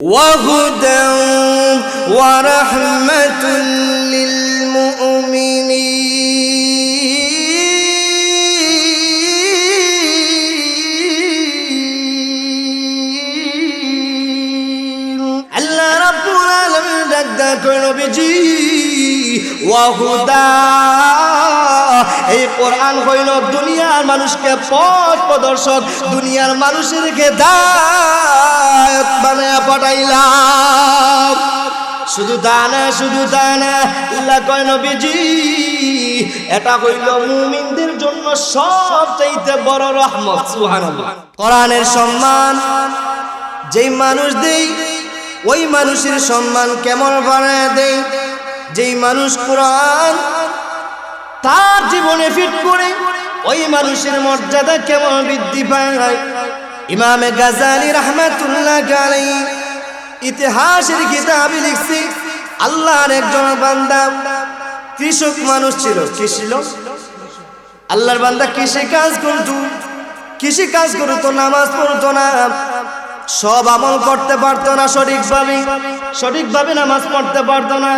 وهدى ورحمة للمؤمنين আল্লাহ রাব্বুল আলামিন ডাক ডাক করে নবীজি ওয়াহুদা এই কোরআন হইল দুনিয়ার মানুষকে পথ প্রদর্শক, দুনিয়ার মানুষের হেদায়েত বানায়া পাঠাইলাম। শুধু দানা শুধু দানা আল্লাহ নবীজি, এটা হইল মুমিনদের জন্য সবচাইতে বড় রহমত, সুবহানাল্লাহ। কোরআনের সম্মান, যেই মানুষ দেই, ওই মানুষের সম্মান কেমন বানায় দেয় যেই মানুষ কোরআন তার জীবনে ফিট করে ওই মানুষের মর্যাদা কেমন বৃদ্ধি পায়? ইমামে গাজালি রহমাতুল্লাহ আলাই ইতিহাসের কিতাবে লিখছি, আল্লাহর একজন বান্দা কৃষক মানুষ ছিল। কি ছিল? আল্লাহর বান্দা কৃষি কাজ করতো, কৃষি কাজ করতো, নামাজ পড়তো না। সব আমল করতে পারতো না সঠিকভাবে সঠিকভাবে নামাজ পড়তে পারতো না,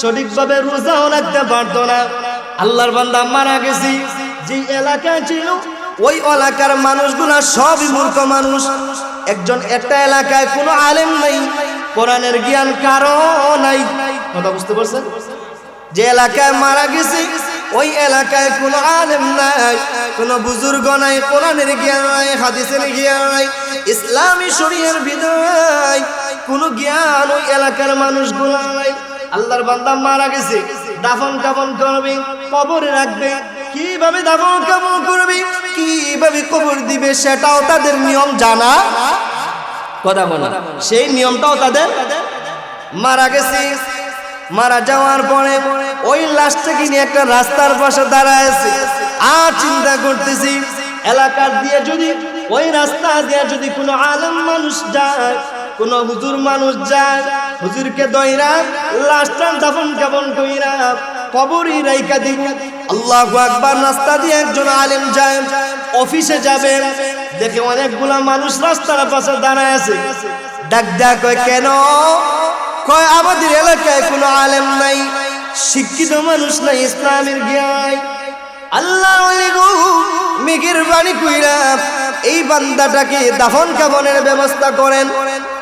সঠিকভাবে রোজাও রাখতে পারতো না। আল্লাহর বান্দা মারা গেছি। যে এলাকায় ছিল, ওই এলাকার মানুষগুলা সবই মূর্খ মানুষ। একজন একটা এলাকায় কোনো আলেম নাই, কোরআনের জ্ঞান কারও নাই। কথা বুঝতে পারছেন? যে এলাকায় মারা গেছে, ওই এলাকায় কোনো আলেম নাই, কোনো বুজুর্গ নাই, কোরআনের জ্ঞান নাই, হাদিসের জ্ঞান নাই, ইসলামী শরীরের বিদায় কোনো জ্ঞান ওই এলাকার মানুষগুলো নাই। আল্লাহর বান্দা মারা গেছে। দাফন কাফন করবে, কবরে রাখবে। কীভাবে দাফন কাফন করবে, কীভাবে কবর দিবে সেটাও তাদের নিয়ম জানা। কথা বলা, সেই নিয়মটাও তাদের মারা গেছে। মারা যাওয়ার পরে ওই লাশটাকে নিয়ে একটা রাস্তার পাশে দাঁড়ায় আছে আর চিন্তা করতেছি, এলাকার দিয়ে যদি ওই রাস্তা দিয়ে যদি কোনো আলম মানুষ যায় কোন হুজুর মানুষ যায়, হুজুরকে দইরা লাশটা দাফন কাফন কইরা কবরই রাইকা দিব আল্লাহু আকবার, রাস্তা দিয়ে একজন আলেম যায়, অফিসে যাবে, দেখে অনেকগুলা মানুষ রাস্তার পাশে দাঁড়ায় আছে। ডাক ডাক কয়, কেন? কয়, আমাদের এলাকায় কোনো আলেম নাই, শিক্ষিত মানুষ নাই ইসলামের জ্ঞান। আল্লাহ মেঘের বাণী কইরা এই বান্দাটাকে দাফন কাবনের ব্যবস্থা করেন,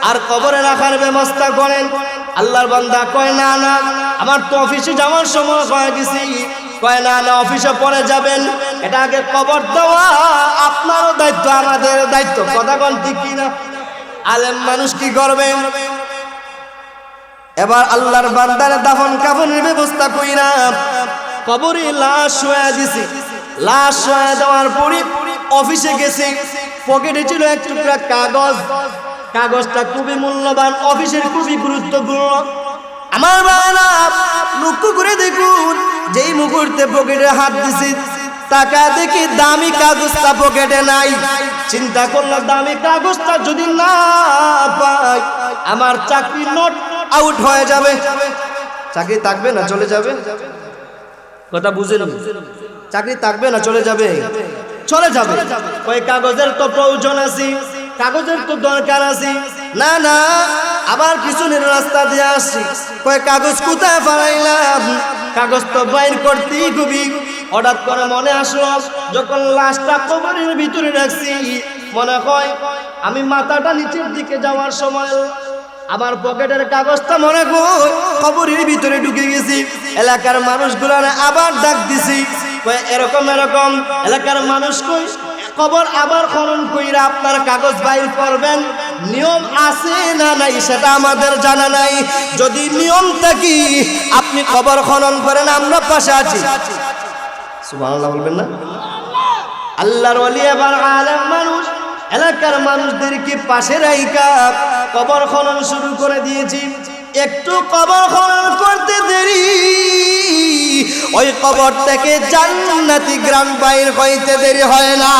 আর কবরে রাখার ব্যবস্থা করেন। আল্লাহর বান্দা কয়, না না, আমার তো অফিসে যাওয়ার সময় হয়ে গেছি। কয়, না না, অফিসে পরে যাবেন। এটা আগে কবর দেওয়া আপনারও দায়িত্ব, আমাদের দায়িত্ব। কথা কোন ঠিক কিনা? আলেম মানুষ কি করবেন এবার আল্লাহর বান্দারে দাফন কাফনের ব্যবস্থা কইরা কবরে লাশ শোয়া দিছি লাশ শোয়া দেওয়ার পরে অফিসে গেছে, পকেটে ছিল এক টুকরা কাগজ। কাগজটা খুবই মূল্যবান, অফিসের খুবই গুরুত্বপূর্ণ। আমার বাবা লক্ষ্য করে দেখুন, যেই মুহূর্তে পকেটে হাত দিছে, টাকা দেখি দামি কাগজটা পকেটে নাই। চিন্তা করলাম, দামি কাগজটা যদি না পাই, আমার চাকরি নোট আউট হয়ে যাবে। চাকরি থাকবে না, চলে যাবে। কথা বুঝেন চাকরি থাকবে না, চলে যাবে। চলে যাবে। ওই কাগজের তো প্রয়োজন আছে। কাগজের তো দরকার আছে। না না, আবার পিছনের রাস্তা দিয়ে আসছি। কয় কাগজ কোথায় ফালাইলাম? কাগজ তো বাইর করতেই খুবই হঠাৎ করে মনে আসলো, যখন লাশটা কবরের ভিতরে রাখছি, মনে হয় আমি মাথাটা নিচের দিকে যাওয়ার সময় আমার পকেটের কাগজটা মনে কই কবরের ভিতরে ঢুকে গেছি। এলাকার মানুষগুলো আবার ডাক দিছি। এরকম এরকম এলাকার মানুষ কই? কবর আবার খনন কইরা আপনার কাগজ বাইর করবেন। নিয়ম আছে না নাই সেটা আমাদের জানা নাই। যদি নিয়ম থাকি, আপনি কবর খনন করেন, আমরা পাশে আছি। সুবহানাল্লাহ বলবেন না? আল্লাহর ওলি এবার আলেম মানুষ, এলাকার মানুষদেরকে পাশে রাইকা কবর খনন শুরু করে দিয়েছি। একটু কবর খনন করতে দেরি। ওই কবর থেকে জান্নাতি গ্রাম বাইর হইতে দেরি হয় না।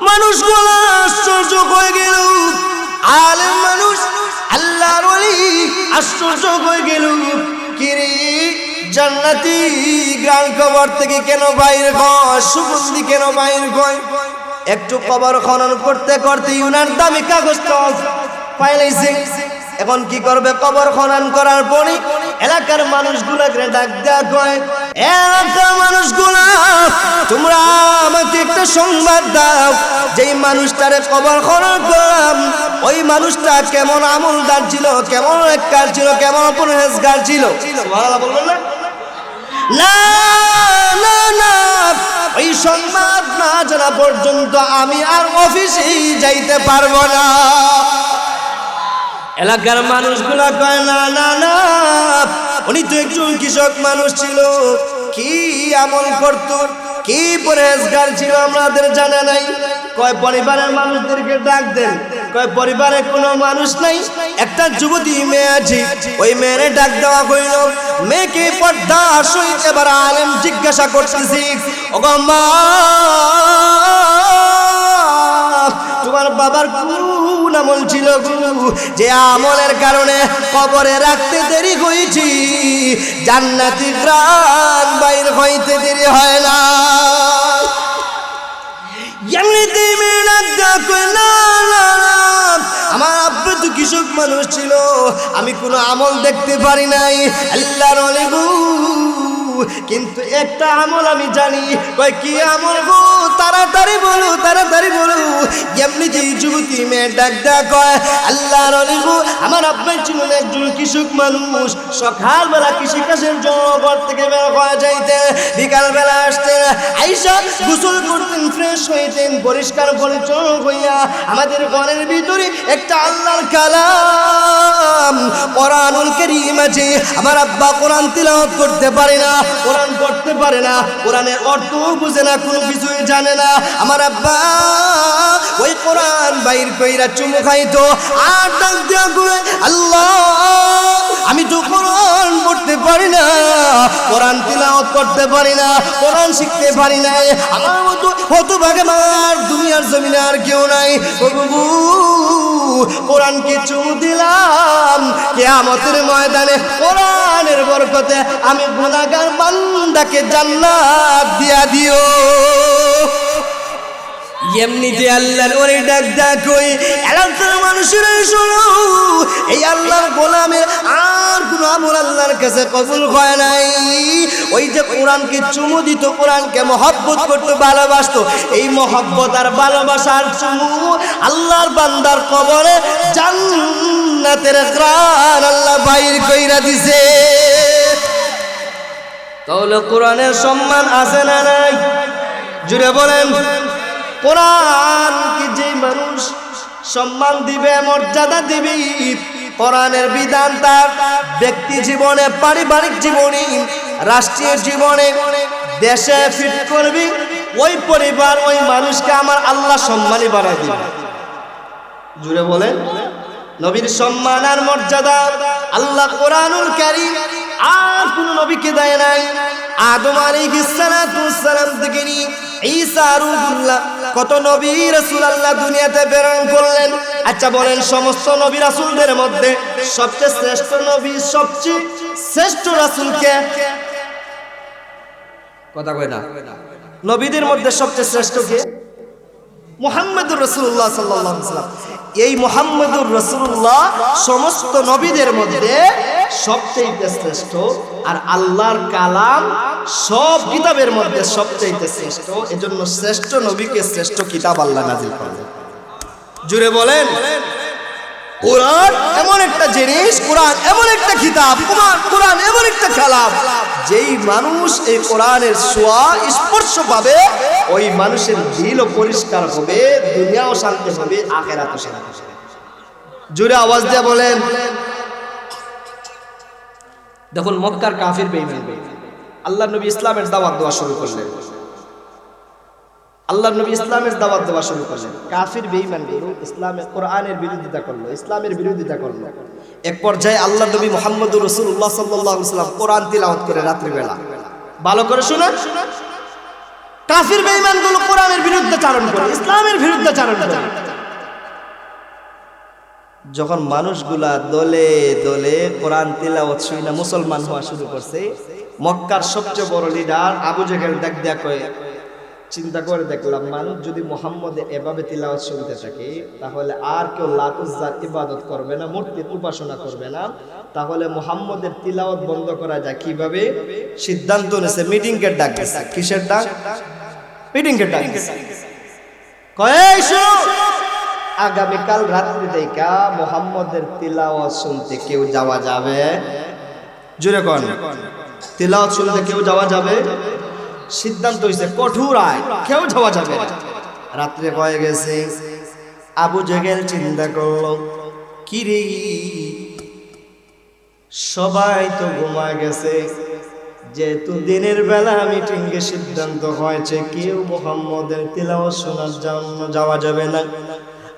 মানুষ মানুষগুলো আশ্চর্য হয়ে গেল। আলেম মানুষ, আল্লাহর ওলি আশ্চর্য হয়ে গেল। কিরে জান্নাতি গ্রাম কবর থেকে কেন বাইর কয় সুগন্ধি কেন বাইর কয় একটু কবর খনন করতে করতে ইউনার দামি কাগজ পাইলাইছে। এখন কি করবে? কবর খনন করার পরে এলাকার মানুষগুলাকে ডাক দেয়া কয় এলাকার মানুষগুলা, তোমরা আমাকে একটা সংবাদ দাও। যেই মানুষটারে কবর খনন করলাম, ওই মানুষটা কেমন আমলদার ছিল, কেমন এক এককার ছিল, কেমন পরহেজগার ছিল? বলবেন না? না না না। ওই সংবাদ না জানা পর্যন্ত আমি আর অফিসেই যাইতে পারব না। এলাকার মানুষগুলা কয়, না না না, উনি তো একজন কৃষক মানুষ ছিল। কি আমল করত, কি পরেজগার ছিল আমাদের জানা নাই। কয়, পরিবারের মানুষদেরকে ডাক দেন। কয়, পরিবারে কোনো মানুষ নাই, একটা যুবতী মেয়ে আছে, ওই মেয়েরে ডাক দেওয়া হইল। মেয়েকে পর্দা সহিত এবার আলেম জিজ্ঞাসা করতেছি ওগম্মা তোমার বাবার কোন আমল ছিল যে আমলের কারণে কবরে রাখতে দেরি হয়েছি, জান্নাতি গ্রাম বাইর হইতে দেরি হয় না। এমনিতে আমার তো কৃষক মানুষ ছিল, আমি কোনো আমল দেখতে পারি নাই। আল্লাহর অলিগু কিন্তু একটা আমল আমি জানি। কয়, কি আমল গো? তাড়াতাড়ি বলো তাড়াতাড়ি বলো। এমনি যে যুবতী মেয়ে ডাক ডাক কয়, আল্লাহর অলিগু আমার আব্বা ছিলেন একজন কৃষক মানুষ। সকালবেলা কৃষিকাজের জন্য ঘর থেকে বের হয়ে যাইতেন বিকালবেলা আসতেন আইসা গোসল করতেন ফ্রেশ হইতেন, পরিষ্কার, পরিচ্ছন্ন হইয়া আমাদের ঘরের ভিতরে একটা আল্লাহর কালাম। কোরআনুল কারীম আছে আমার আব্বা কোরআন তিলাওয়াত করতে পারে না কোরআন পড়তে পারে না। কোরআনের অর্থ বুঝে না কোনো কিছুই জানে না। আমার আব্বা ওই কোরআন বাইর কইরা চুমু খাইতো। আর ডাক দিয়া কয়, আল্লাহ আমি তো কোরআন পড়তে পারি না। কোরআন তিলাওয়াত করতে পারি না। কোরআন শিখতে পারি না। আমার মতো হতভাগে মার দুনিয়ার জমিনে আর কেউ নাই। বাবু কোরআনকে চুমু দিলাম? কেয়ামতের ময়দানে কোরআনের বরকতে আমি গুণাগার বান্দাকে জান্নাত দিয়া দিও। এমনিতে আল্লাহর ওরে ডাক ডাক ওই এলাকার মানুষেরা শোনো। এই আল্লাহর গোলামের আর কোন আমল আল্লাহর কাছে কবুল হয় নাই। ওই যে কোরআনকে চুমু দিত, কোরআনকে মহব্বত করতে, ভালোবাসতো। এই মহব্বত আর ভালোবাসার চুমু আল্লাহর বান্দার কবরে জান্নাতের গ্রান আল্লাহ বাইর কইরা দিছে। তাহলে কোরআনের সম্মান আছে না নাই? জুড়ে বলেন। কোরআন কি যে মানুষ সম্মান দিবে, মর্যাদা দিবে? কোরআনের বিধান তার ব্যক্তি জীবনে, পারিবারিক জীবনে, রাষ্ট্রীয় জীবনে, দেশে ফিট করবি, ওই পরিবার, ওই মানুষকে আমার আল্লাহ সম্মানী বানাই দিবে। জুড়ে বলেন, নবীর সম্মান আর মর্যাদা আল্লাহ কোরআনুল কারীম আর কোন নবীকে দেয় নাই। আদম আলাইহিস সালাম থেকে নিয়ে কত নবী আল্লাহ দুনিয়াতে প্রেরণ করলেন। আচ্ছা বলেন, সমস্ত নবী মধ্যে সবচেয়ে শ্রেষ্ঠ নবী, সবচেয়ে শ্রেষ্ঠ কথা কয় না। নবীদের মধ্যে সবচেয়ে শ্রেষ্ঠ কে? মোহাম্মদুর রসুল্লাহ সাল্লাম এই মোহাম্মদুর রসুল্লাহ সমস্ত নবীদের মধ্যে সবচেয়ে শ্রেষ্ঠ আর আল্লাহর কালাম সব কিতাবের মধ্যে সবচেয়ে শ্রেষ্ঠ। এজন্য শ্রেষ্ঠ নবীকে শ্রেষ্ঠ কিতাব আল্লাহ নাজিল করলেন। জুড়ে বলেন, কোরআন এমন একটা জিনিস, কোরআন এমন একটা কিতাব, কোরআন এমন একটা কালাম যেই মানুষ এই কোরআনের সোয়া স্পর্শ পাবে, ওই মানুষের দিলও পরিষ্কার হবে, দুনিয়াও শান্তি হবে, আখেরাতও হবে। জোরে আওয়াজ দিয়ে বলেন দেখুন মক্কার কাফির বেঈমান। আল্লাহ নবী ইসলামের দাওয়াত দেওয়া শুরু করলেন। আল্লাহ নবী ইসলামের দাওয়াত দেওয়া শুরু করলেন। কাফির বেঈমানগুলো ইসলামের কোরআনের বিরোধিতা করল, ইসলামের বিরোধিতা করল। এক পর্যায়ে আল্লাহ নবী মোহাম্মদুর রসুল্লাহ সাল্লাহ সাল্লাম কোরআন তিলাওয়াত করে রাত্রিবেলা। ভালো করে শুনে কাফির বেঈমানগুলো কোরআনের বিরুদ্ধে চারণ করে, ইসলামের বিরুদ্ধে চারণ করে। যখন মানুষগুলা দলে দলে কোরআন তিলাওয়াত শুই না মুসলমান হওয়া শুরু করছে, মক্কার সবচেয়ে বড় লিডার আবু জেহেল দেয়া কয়ে চিন্তা করে দেখলাম, মানুষ যদি মোহাম্মদে এভাবে তিলাওয়াত শুনতে থাকে, তাহলে আর কেউ লাতুজার ইবাদত করবে না, মূর্তির উপাসনা করবে না তাহলে মোহাম্মদের তিলাওয়াত বন্ধ করা যায় কীভাবে সিদ্ধান্ত মিটিং কে ডাক। কিসের ডাক মিটিং কে ডাক দিছে। আগামীকাল রাত্রি থেকে মোহাম্মদের তিলাওয়াত শুনতে কেউ যাওয়া যাবে? জুড়ে কন। তিলাওয়াত শুনতে কেউ যাওয়া যাবে? সিদ্ধান্ত হয়েছে কঠোর আয়, কেউ যাওয়া যাবে রাত্রে হয়ে গেছে। আবু জেগেল চিন্তা করল, কি রে? সবাই তো ঘুমায় গেছে। যেহেতু দিনের বেলা মিটিং এ সিদ্ধান্ত হয়েছে, কেউ মোহাম্মদের তিলাওয়াত শোনার জন্য যাওয়া যাবে না।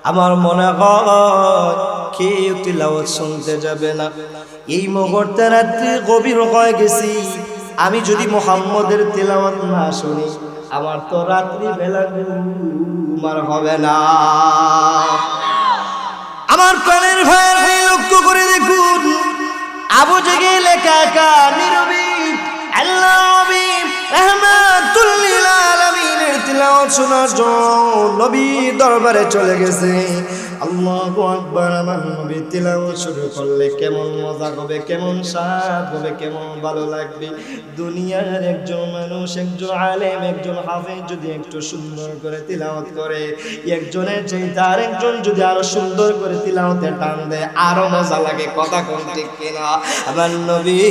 আমার মনে হয় শুনতে যাবে না। এই মুহূর্তে রাত্রি গভীর হয়ে গেছি। আমি যদি মোহাম্মদের তিলাওয়াত না শুনি, আমার তো রাত্রি বেলা ঘুম আর হবে না। আমার প্রাণের ভাই লক্ষ্য করে দেখুন, আবু জেগে লেখা একা নীরবী আল্লাহ নবী রহমাতুল লিল আলামিনের তিলাওয়াত শোনার জন্য নবী দরবারে চলে গেছে। আল্লাহু আকবার, আমার নবী তিলাওয়াত শুরু করলে কেমন মজা হবে, কেমন স্বাদ হবে, কেমন ভালো লাগবে? দুনিয়ার একজন মানুষ, একজন আলেম, একজন হাফেজ যদি একটু সুন্দর করে তিলাওয়াত করে, একজনের চাইতে আরেকজন যদি আরও সুন্দর করে তিলাওয়াতে টান দেয়, আরও মজা লাগে। কথা কোন ঠিক কিনা? আমার নবী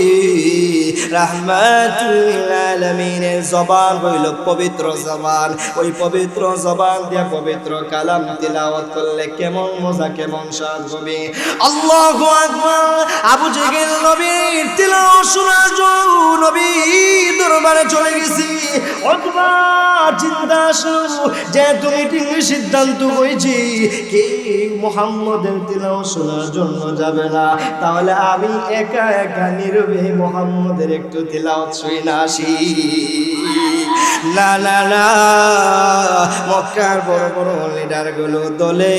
রাহমাতুল আলামিনের জবান হইল পবিত্র জবান। ওই পবিত্র জবান দিয়া পবিত্র কালাম তিলাওয়াত করলে কেমন মজা, কেমন স্বাদ হবে। আল্লাহু আকবার। আবু জেগেল নবীর তিলাওয়াত শোনার জন্য নবী দরবারে চলে গেছি। চিন্তা যে তুমি সিদ্ধান্ত হয়েছি। মোহাম্মদের তিলাও শোনার জন্য যাবে না। তাহলে আমি একা একা নীরবে মোহাম্মদের একটু তিলাও শুই না আসি। না না না মক্কার বড় বড় লিডারগুলো দলে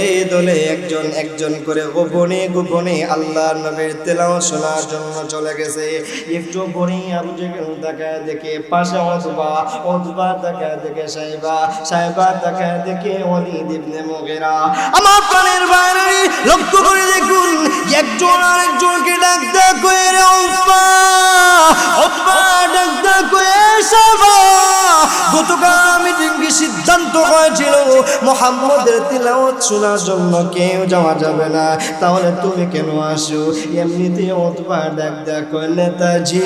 দলে একজন একজন করে গোপনে গোপনে আল্লাহ নবীর তেলাও শোনার জন্য চলে গেছে। একটু পরে আবু জেগে তাকায় দেখে, পাশে অথবা অথবা তাকায় দেখে সাহেবা সাহেবা তাকায় দেখে অলিদ ইবনে মুগিরা। আমার প্রাণের বাইরে লক্ষ্য করে দেখুন, একজন আরেকজনকে ডাক ডাক ডাক করে গতকাল মিটিং সিদ্ধান্ত হয়েছিল, মোহাম্মদের তিলাওয়াত শোনার জন্য কেউ যাওয়া যাবে না। তাহলে তুমি কেন আসো? এমনিতে অতবার দেখ দেখ নেতাজি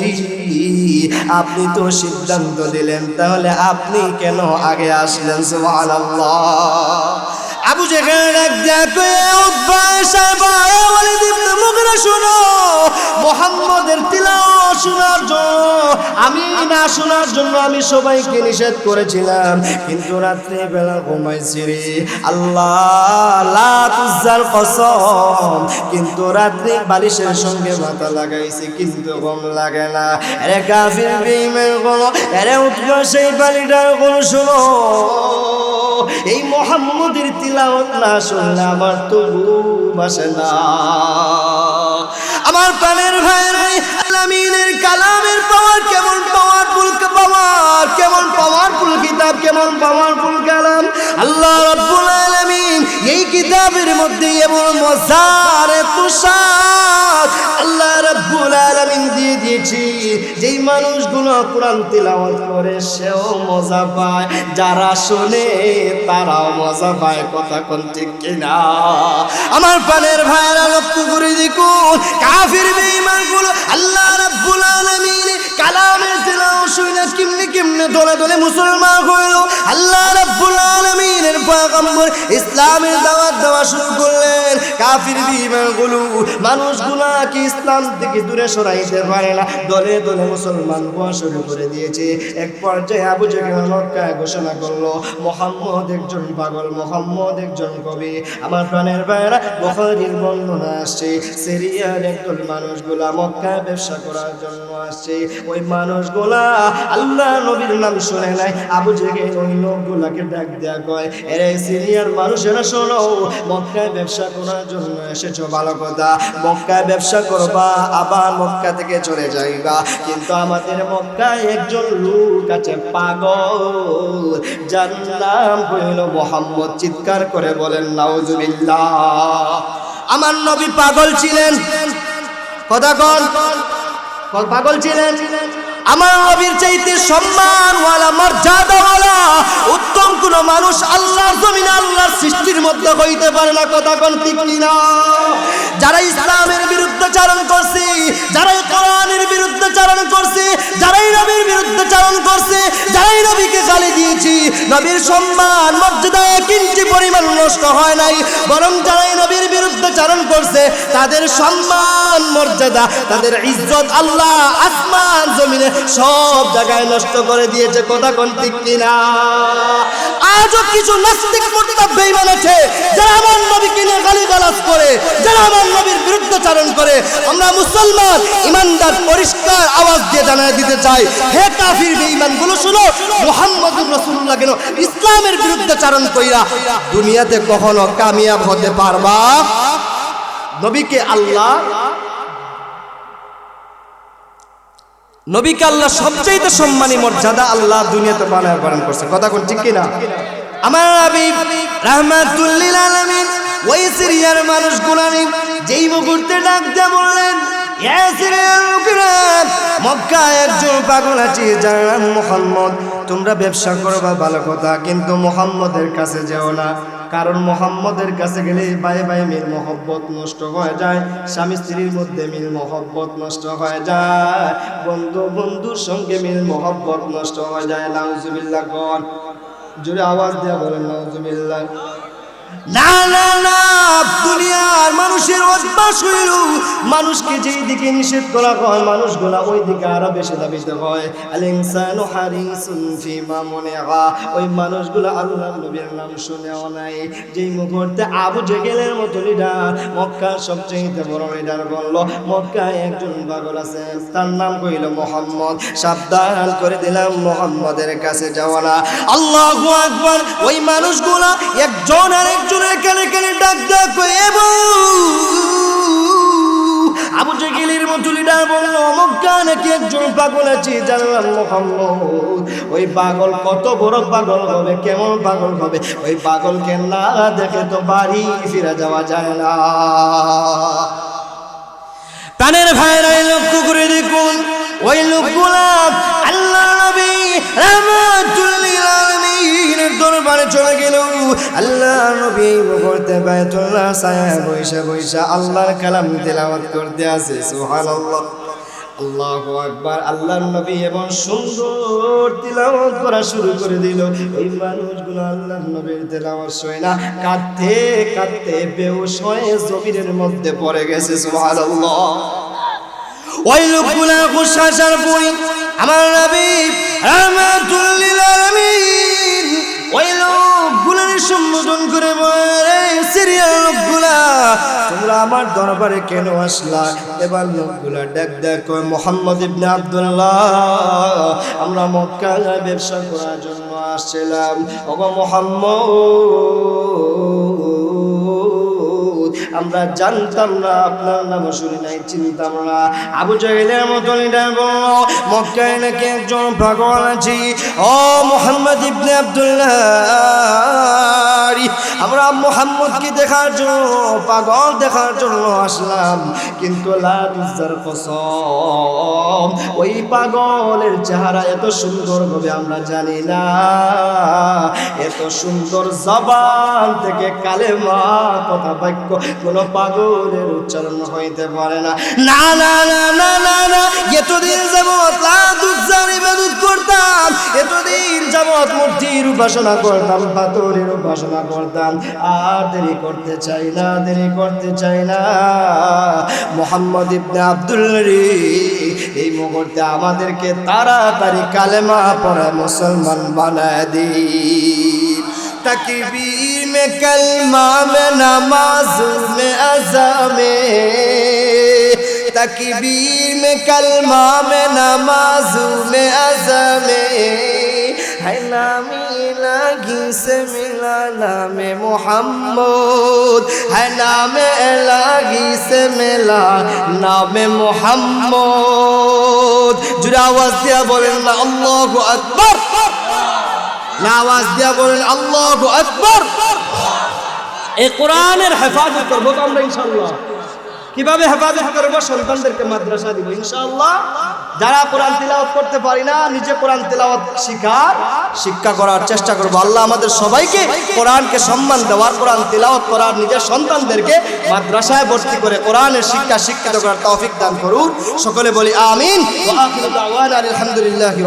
আপনি তো সিদ্ধান্ত দিলেন, তাহলে আপনি কেন আগে আসলেন? সুবহানাল্লাহ। আবু জেহেল শোনার আমি না শোনার জন্য আমি সবাইকে নিষেধ করেছিলাম। কিন্তু রাত্রে বেলা ঘুমাইছি রে। কিন্তু রাত্রে বালিশের সঙ্গে মাথা লাগাইছি, কিন্তু ঘুম লাগে না। সেই বালিটার কোন শোনো। এই মোহাম্মদের তিলাওয়াত না শুনলে আমার তো ঘুম আসে না। আমার প্রাণের ভাই আলামিনের কালামের পাওয়ার কেমন পাওয়ারফুল পাওয়ার কেমন পাওয়ারফুল কিতাব? কেমন পাওয়ারফুল কালাম? আল্লাহ রাব্বুল আলামিন এই কিতাবের মধ্যে এমন মজার তুষার আল্লাহ রাব্বুল আলামিন দিয়ে দিয়েছি। যেই মানুষগুলো কোরআন তিলাওয়াত করে, সেও মজা পায়। যারা শোনে, তারাও মজা পায়। কথা কোন ঠিক কিনা? আমার প্রাণের ভাইরা দলে দলে মুসলমান হইল। আল্লাহ রাব্বুল পয়গম্বর ইসলামের দাওয়াত দেওয়া শুরু করলেন। কাফির বেঈমানগুলো মানুষগুলাকে ইসলাম থেকে দূরে সরাইতে পারে না। দলে দলে মুসলমান হওয়া শুরু করে দিয়েছে। এক পর্যায়ে আবু জেহেল মক্কায় ঘোষণা করল, মোহাম্মদ একজন পাগল, মোহাম্মদ একজন কবি। আমার প্রাণের বাইরা বখারির বর্ণনা আসছে। সিরিয়ার একজন মানুষগুলা মক্কায় ব্যবসা করার জন্য আসছে। ওই মানুষগুলা আল্লাহ নবীর নাম শুনে নাই। আবু জেগে ওই লোকগুলাকে ডাক দেয়া কয় এরে সিরিয়ার মানুষেরা শোনো, মক্কায় ব্যবসা করার জন্য এসেছ ভালো কথা। মক্কায় ব্যবসা করবা, আবার মক্কা থেকে চলে যাইবা। কিন্তু আমাদের মক্কায় একজন লোক আছে পাগল, যার নাম হইল মোহাম্মদ। চিৎকার করে বলেন, নাউজুবিল্লাহ। আমার নবী পাগল ছিলেন। কথা পাগল ছিলেন? আমার নবীর চাইতে সম্মানওয়ালা, মর্যাদাওয়ালা, উত্তম কোন মানুষ আল্লাহর জমিনে আল্লাহর সৃষ্টির মধ্যে হইতে পারে না, কথা কোন ঠিক কিনা? যারা ইসলামের বিরুদ্ধে চারণ নবীর চারণ করছে, যারাই নবীকে গালি দিয়েছি, নবীর সম্মান মর্যাদা কিঞ্চি পরিমাণ নষ্ট হয় নাই, বরং যারাই নবীর বিরুদ্ধে চারণ করছে, তাদের সম্মান, মর্যাদা, তাদের ইজ্জত আল্লাহ আসমান, জমিনে সব জায়গায় নষ্ট করে দিয়েছে, কথা কোন ঠিক কিনা? আজও কিছু নাস্তিক মোটা বেইমান আছে, যারা আমার নবীকে নিয়ে গালিগালাজ করে, যারা আমার নবীর বিরুদ্ধে চারণ করে। আমরা মুসলমান, ইমানদার, পরিষ্কার আওয়াজ দিয়ে জানায় দিতে চাই, হে কাফির বেঈমানগুলো শুনো, মুহাম্মদুর রাসূলুল্লাহ কেন ইসলামের বিরুদ্ধে চারণ কইরা দুনিয়াতে কখনো কামিয়াব হতে পারবা? নবীকে আল্লাহ নবীকে আল্লাহ সবচেয়ে সম্মানী মর্যাদা আল্লাহ দুনিয়াতে বানায় পালন করছে। কথা কোন ঠিক কিনা? আমার নবী রাহমাতুল্লিল আলামিন ওই সিরিয়ার মানুষ গুলানি যেই মুহূর্তে ডাক দিয়ে বললেন মক্কায় একজন পাগল আছে যার নাম মোহাম্মদ। তোমরা ব্যবসা করো বা ভালো কথা, কিন্তু মোহাম্মদের কাছে যেও না। কারণ মোহাম্মদের কাছে গেলে বায়ে বায়ে মিল মহব্বত নষ্ট হয়ে যায়, স্বামী স্ত্রীর মধ্যে মিল মহব্বত নষ্ট হয়ে যায়, বন্ধু বন্ধুর সঙ্গে মিল মহব্বত নষ্ট হয়ে যায়। নাউজুবিল্লাহ, কন? জোরে আওয়াজ দেওয়া বলেন, নাউজুবিল্লাহ। না না না দুনিয়ার মানুষের অভ্যাস হইল। মানুষকে যেই দিকে নিষেধ করা হয়, মানুষগুলা ওই দিকে আরও বেশি দাবিতে হয়। আল ইনসানু হারিসুন ফিমা মুনিআ ওই মানুষগুলা আল্লাহর নবীর নাম শুনেও নাই। যেই মুহূর্তে আবু জেগেলের মতো লিডার মক্কার সবচেয়ে বড় লিডার বলল, মক্কায় একজন পাগল আছে, তার নাম কইল মোহাম্মদ। সাবধান করে দিলাম, মোহাম্মদের কাছে যাওয়া না। আল্লাহু আকবার। ওই মানুষগুলা একজন আর একজনের কেনে কেনে ডাক ডাক আবু জেগিলির মতো লিডার বলল মক্কা নাকি একজন পাগল আছে মোহাম্মদ? ওই পাগল কত বড় পাগল হবে, কেমন পাগল হবে? ওই পাগলকে না দেখে তো বাড়ি ফিরে যাওয়া যায় না। কানের ভাইরাই লক্ষ্য করে দেখুন, ওই লোকগুলা আল্লাহ নবী আলামিনের দরবারে চলে গেল। আল্লাহ নবী করতে বায়তুল্লাহ সায়া বৈশা বৈশা আল্লাহর কালাম তেলাওয়াত করতে আছে সুবহানাল্লাহ। আল্লাহু আকবার, আল্লাহর নবী এবং সুন্দর তিলাওয়াত করা শুরু করে দিল। ওই মানুষগুলো আল্লাহর নবীর তেলাওয়াত শুনে না, কাঁদতে কাঁদতে বেহুশ হয়ে জমিনের মধ্যে পড়ে গেছে, সুবহানাল্লাহ। ওই লোকগুলা গুসাসার বই। আমার নবী রাহমাতুল্লিল আলামিন। ওই লোকগুলার সম্বোধন করে লোকগুলা তোমরা আমার দরবারে কেন আসলা? এবার লোকগুলা ডাক ডাক মোহাম্মদ ইবনে আবদুল্লাহ, আমরা মক্কা ব্যবসা করার জন্য আসছিলাম। ওগো মোহাম্মদ আমরা জানতাম না, আপনার নাম শুনি নাই, চিনতাম না। আবু জাহেলের মতো লিডার বলল, মক্কায় নাকি একজন পাগল আছি, ও মোহাম্মদ ইবনে আব্দুল্লাহ আমরা মোহাম্মদকে দেখার জন্য, পাগল দেখার জন্য আসলাম, কিন্তু ওই পাগলের চেহারা এত সুন্দর হবে আমরা জানি না। এত সুন্দর জবান থেকে কালেমা কথা বাক্য কোনো পাগলের উচ্চারণ হইতে পারে না। না না না না না না, এতদিন যাবৎ লাদুজ্জারিবাদুত করতাম, এতদিন যাবৎ মূর্তির উপাসনা করতাম, পাথরের উপাসনা করতাম, আর দেরি করতে চাই না, দেরি করতে চাই না। মোহাম্মদ ইবনে আবদুল্লারি এই মুহূর্তে আমাদেরকে তাড়াতাড়ি কালেমা পড়া মুসলমান বানায় দিই তাকবীর میں کلمہ میں نماز میں عزم تکبیر میں کلمہ میں نماز میں عزم ہے نامی لگی سے ملا نام محمد ہے نام لگی سے ملا نام محمد جراوز دیا بولن اللہ اکبر আওয়াজ দিয়া বলেন, আল্লাহু আকবার! এই কোরআনের হেফাজত করব তো আমরা ইনশাল্লাহ কীভাবে হেফাজত করব? সন্তানদেরকে মাদ্রাসা দিব, ইনশাআল্লাহ। যারা কোরআন তিলাওয়াত করতে পারি না, নিজে কোরআন তিলাওয়াত শিখার, শিক্ষা করার চেষ্টা করব। আল্লাহ আমাদের সবাইকে কোরআনকে সম্মান দেওয়ার, কোরআন তিলাওয়াত করার, নিজের সন্তানদেরকে মাদ্রাসায় ভর্তি করে কোরআনের শিক্ষা, শিক্ষিত করার তৌফিক দান করুন। সকলে বলি, আমিন। আলহামদুলিল্লাহি